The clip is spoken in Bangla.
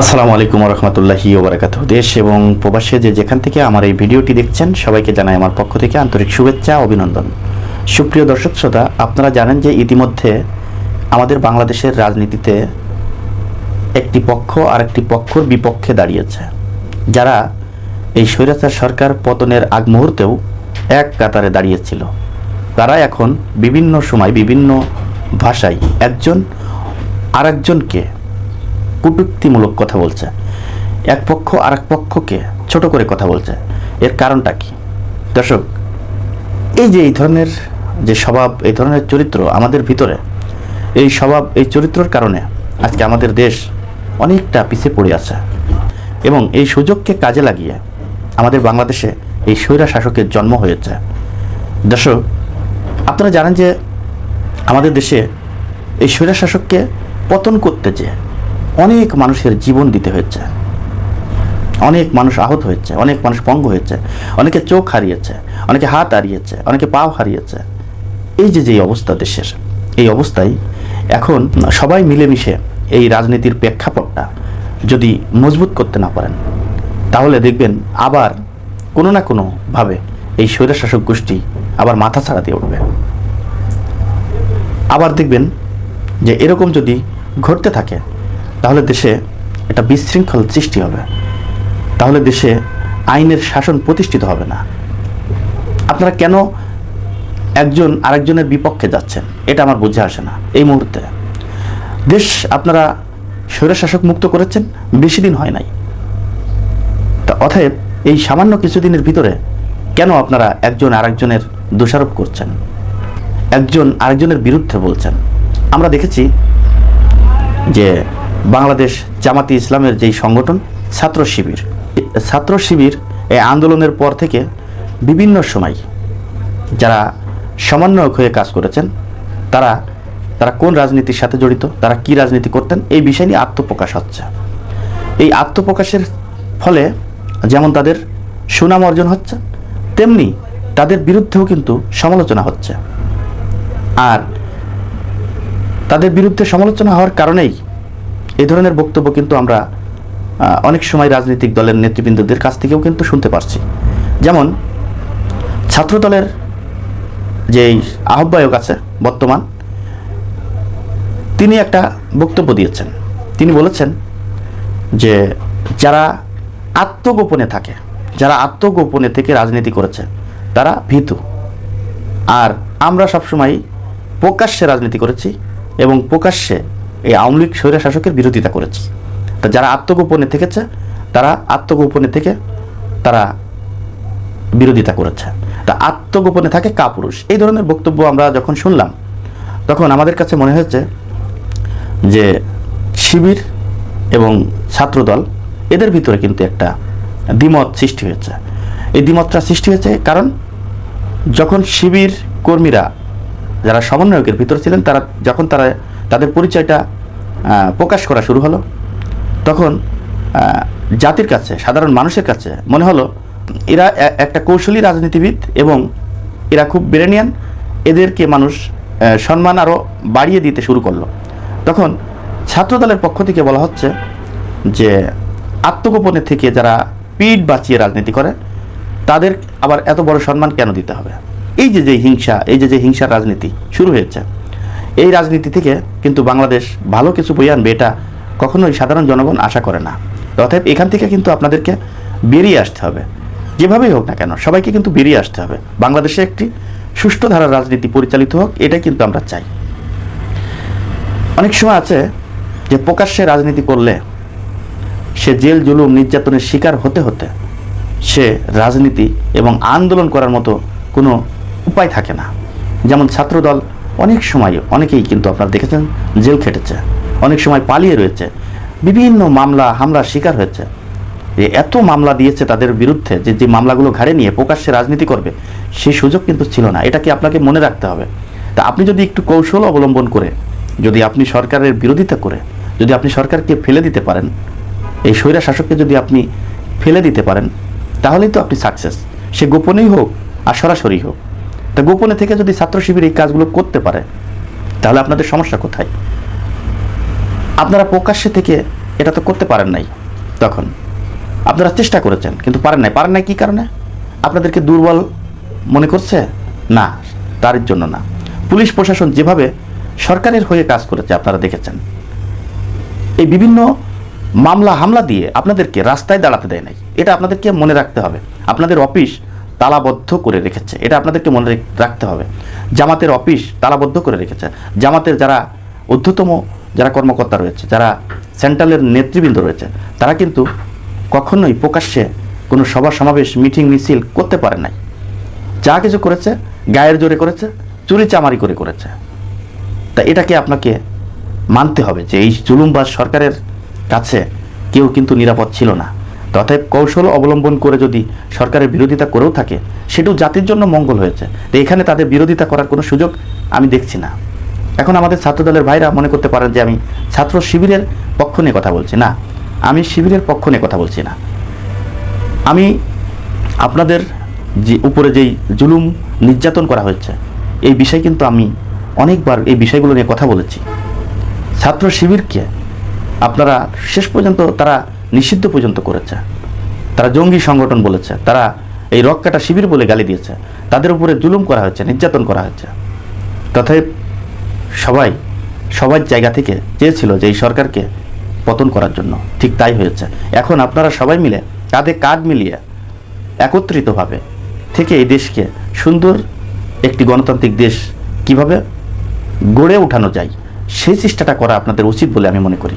আসসালামু আলাইকুম রহমতুল্লাহি ওবরাকাত দেশ এবং প্রবাসে যে যেখান থেকে আমার এই ভিডিওটি দেখছেন, সবাইকে জানাই আমার পক্ষ থেকে আন্তরিক শুভেচ্ছা, অভিনন্দন। সুপ্রিয় দর্শক শ্রোতা, আপনারা জানেন যে ইতিমধ্যে আমাদের বাংলাদেশের রাজনীতিতে একটি পক্ষ আর একটি পক্ষর বিপক্ষে দাঁড়িয়েছে, যারা এই স্বৈরাচার সরকার পতনের আগ মুহূর্তেও এক কাতারে দাঁড়িয়েছিল। তারা এখন বিভিন্ন সময় বিভিন্ন ভাষায় একজন আরেকজনকে কটূক্তিমূলক কথা বলছে। এক পক্ষ আর এক পক্ষকে ছোট করে কথা বলছে। এর কারণটা কি? দর্শক, এই যে এই ধরনের যে স্বভাব, এই ধরনের চরিত্র আমাদের ভিতরে, এই স্বভাব, এই চরিত্রের কারণে আজকে আমাদের দেশ অনেকটা পিছিয়ে পড়ে আছে এবং এই সুযোগকে কাজে লাগিয়ে আমাদের বাংলাদেশে এই স্বৈরা শাসকের জন্ম হয়েছে। দর্শক, আপনারা জানেন যে আমাদের দেশে এই স্বৈরা শাসককে পতন করতে যে অনেক মানুষের জীবন দিতে হয়েছে। অনেক মানুষ আহত হয়েছে, অনেক মানুষ পঙ্গ হয়েছে, অনেকে চোখ হারিয়েছে, অনেকে হাত হারিয়েছে, অনেকে পাও হারিয়েছে। এই যে যে অবস্থা দেশের, এই অবস্থায় এখন সবাই মিলেমিশে এই রাজনীতির প্রেক্ষাপটটা যদি মজবুত করতে না পারেন, তাহলে দেখবেন আবার কোনো না কোনোভাবে এই স্বৈরশাসক গোষ্ঠী আবার মাথা ছাড়া দিয়ে উঠবে। আবার দেখবেন যে এরকম যদি ঘটতে থাকে তাহলে দেশে একটা বিশৃঙ্খল সৃষ্টি হবে। তাহলে দেশে আইনের শাসন প্রতিষ্ঠিত হবে না। আপনারা কেন একজন আরেকজনের বিপক্ষে যাচ্ছেন? এটা আমার বুঝে আসে না এই মুহূর্তে। দেশ আপনারা স্বৈরশাসক মুক্ত করেছেন? বেশি দিন হয় নাই। তা অতএব এই সামান্য কিছুদিনের ভিতরে কেন আপনারা একজন আরেকজনের দোষারোপ করছেন? একজন আরেকজনের বিরুদ্ধে বলছেন। আমরা দেখেছি যে বাংলাদেশ জামাতি ইসলামের যেই সংগঠন, ছাত্র শিবির। ছাত্র শিবির এই আন্দোলনের পর থেকে বিভিন্ন সময় যারা সমন্বয়ক হয়ে কাজ করেছেন, তারা তারা কোন রাজনীতির সাথে জড়িত, তারা কি রাজনীতি করতেন, এই বিষয় নিয়ে আত্মপ্রকাশ হচ্ছে। এই আত্মপ্রকাশের ফলে যেমন তাদের সুনাম অর্জন হচ্ছে, তেমনি তাদের বিরুদ্ধেও কিন্তু সমালোচনা হচ্ছে। আর তাদের বিরুদ্ধে সমালোচনা হওয়ার কারণেই এই ধরনের বক্তব্য কিন্তু আমরা অনেক সময় রাজনৈতিক দলের নেতৃবৃন্দদের কাছ থেকেও কিন্তু শুনতে পারছি। যেমন, ছাত্রদলের যেই আহ্বায়ক আছে বর্তমান, তিনি একটা বক্তব্য দিয়েছেন। তিনি বলেছেন যে, যারা আত্মগোপনে থাকে, যারা আত্মগোপনে থেকে রাজনীতি করেছে, তারা ভীতু। আর আমরা সবসময় প্রকাশ্যে রাজনীতি করেছি এবং প্রকাশ্যে এই আওয়ামী লীগ স্বৈরা শাসকের বিরোধিতা করেছে। তা যারা আত্মগোপনে থেকেছে, তারা আত্মগোপনে থেকে তারা বিরোধিতা করেছে। তা আত্মগোপনে থাকে কাপুরুষ। এই ধরনের বক্তব্য আমরা যখন শুনলাম, তখন আমাদের কাছে মনে হয়েছে যে শিবির এবং ছাত্রদল, এদের ভিতরে কিন্তু একটা দ্বিমত সৃষ্টি হয়েছে। এই দ্বিমতটা সৃষ্টি হয়েছে কারণ যখন শিবির কর্মীরা, যারা সমন্বয়কের ভিতরে ছিলেন, তারা যখন তারা তাদের পরিচয়টা প্রকাশ করা শুরু হলো। তখন জাতির কাছে, সাধারণ মানুষের কাছে মনে হলো, এরা একটা কৌশলী রাজনীতিবিদ এবং এরা খুব ব্রেনিয়ান। এদেরকে মানুষ সম্মান আরও বাড়িয়ে দিতে শুরু করল। তখন ছাত্রদলের পক্ষ থেকে বলা হচ্ছে যে, আত্মগোপনে থেকে যারা পিঠ বাঁচিয়ে রাজনীতি করে, তাদের আবার এত বড় সম্মান কেন দিতে হবে? এই যে যে হিংসা, এই যে যে হিংসার রাজনীতি শুরু হয়েছে এই রাজনীতি থেকে কিন্তু বাংলাদেশ ভালো কিছু বই আনবে, এটা কখনোই সাধারণ জনগণ আশা করে না। অতএব এখান থেকে কিন্তু আপনাদেরকে বেরিয়ে আসতে হবে। যেভাবেই হোক না কেন, সবাইকে কিন্তু বেরিয়ে আসতে হবে। বাংলাদেশে একটি সুষ্ঠু ধারার রাজনীতি পরিচালিত হোক, এটাই কিন্তু আমরা চাই। অনেক সময় আছে যে প্রকাশ্যে রাজনীতি করলে সে জেল, জুলুম, নির্যাতনের শিকার হতে হতে সে রাজনীতি এবং আন্দোলন করার মতো কোনো উপায় থাকে না। যেমন ছাত্রদল অনেক সময় অনেকেই কিন্তু আপনারা দেখেছেন জেল খেটেছে, অনেক সময় পালিয়ে রয়েছে, বিভিন্ন মামলা, হামলার শিকার হয়েছে। যে এত মামলা দিয়েছে তাদের বিরুদ্ধে, যে যে মামলাগুলো ঘাড়ে নিয়ে প্রকাশ্যে রাজনীতি করবে সেই সুযোগ কিন্তু ছিল না। এটা কি আপনাকে মনে রাখতে হবে? তা আপনি যদি একটু কৌশল অবলম্বন করে, যদি আপনি সরকারের বিরোধিতা করে, যদি আপনি সরকারকে ফেলে দিতে পারেন, এই স্বৈরা শাসককে যদি আপনি ফেলে দিতে পারেন, তাহলেই তো আপনি সাকসেস সে গোপনেই হোক আর সরাসরি হোক। তা গোপনে থেকে যদি ছাত্র শিবির এই কাজগুলো করতে পারে, তাহলে আপনাদের সমস্যা কোথায়? আপনারা প্রকাশ্যে থেকে এটা তো করতে পারেন নাই তখন। আপনারা চেষ্টা করেছেন, কিন্তু পারেন নাই। পারেন নাই কী কারণে? আপনাদেরকে দুর্বল মনে করছে? না তার জন্য না। পুলিশ প্রশাসন যেভাবে সরকারের হয়ে কাজ করেছে, আপনারা দেখেছেন। এই বিভিন্ন মামলা হামলা দিয়ে আপনাদেরকে রাস্তায় দাঁড়াতে দেয় নাই। এটা আপনাদেরকে মনে রাখতে হবে। আপনাদের অফিস তালাবদ্ধ করে রেখেছে। এটা আপনাদেরকে মনে রাখতে হবে। জামাতের অফিস তালাবদ্ধ করে রেখেছে। জামাতের যারা ঊর্ধ্বতম যারা কর্মকর্তা রয়েছে, যারা সেন্ট্রালের নেতৃবৃন্দ রয়েছে, তারা কিন্তু কখনোই প্রকাশ্যে কোনো সভা, সমাবেশ, মিটিং, মিছিল করতে পারে নাই। যা কিছু করেছে, গায়ের জোরে করেছে, চুরি চামারি করে করেছে। তা এটাকে আপনাকে মানতে হবে যে এই জুলুমবাজ সরকারের কাছে কেউ কিন্তু নিরাপদ ছিল না। তথাপি কৌশল অবলম্বন করে যদি সরকারের বিরোধিতা করেও থাকে, সেটাও জাতির জন্য মঙ্গল হয়েছে। তো এখানে তাদের বিরোধিতা করার কোনো সুযোগ আমি দেখছি না। এখন আমাদের ছাত্রদলের ভাইরা মনে করতে পারেন যে আমি ছাত্র শিবিরের পক্ষ নিয়ে কথা বলছি। না, আমি শিবিরের পক্ষ নিয়ে কথা বলছি না। আমি আপনাদের যে উপরে যেই জুলুম নির্যাতন করা হয়েছে, এই বিষয় কিন্তু আমি অনেকবার এই বিষয়গুলো নিয়ে কথা বলেছি। ছাত্র শিবিরকে আপনারা শেষ পর্যন্ত তারা নিষিদ্ধ পর্যন্ত করেছে। তারা জঙ্গি সংগঠন বলেছে, তারা এই রক কাটা শিবির বলে গালি দিয়েছে। তাদের উপরে জুলুম করা হয়েছে, নির্যাতন করা হয়েছে। তথাপি সবাই, সবার জায়গা থেকে চেয়েছিল যে এই সরকারকে পতন করার জন্য। ঠিক তাই হয়েছে। এখন আপনারা সবাই মিলে কাঁধে কাঁধ মিলিয়ে একত্রিতভাবে থেকে এই দেশকে সুন্দর একটি গণতান্ত্রিক দেশ কীভাবে গড়ে ওঠানো যায়, সেই চেষ্টাটা করা আপনাদের উচিত বলে আমি মনে করি।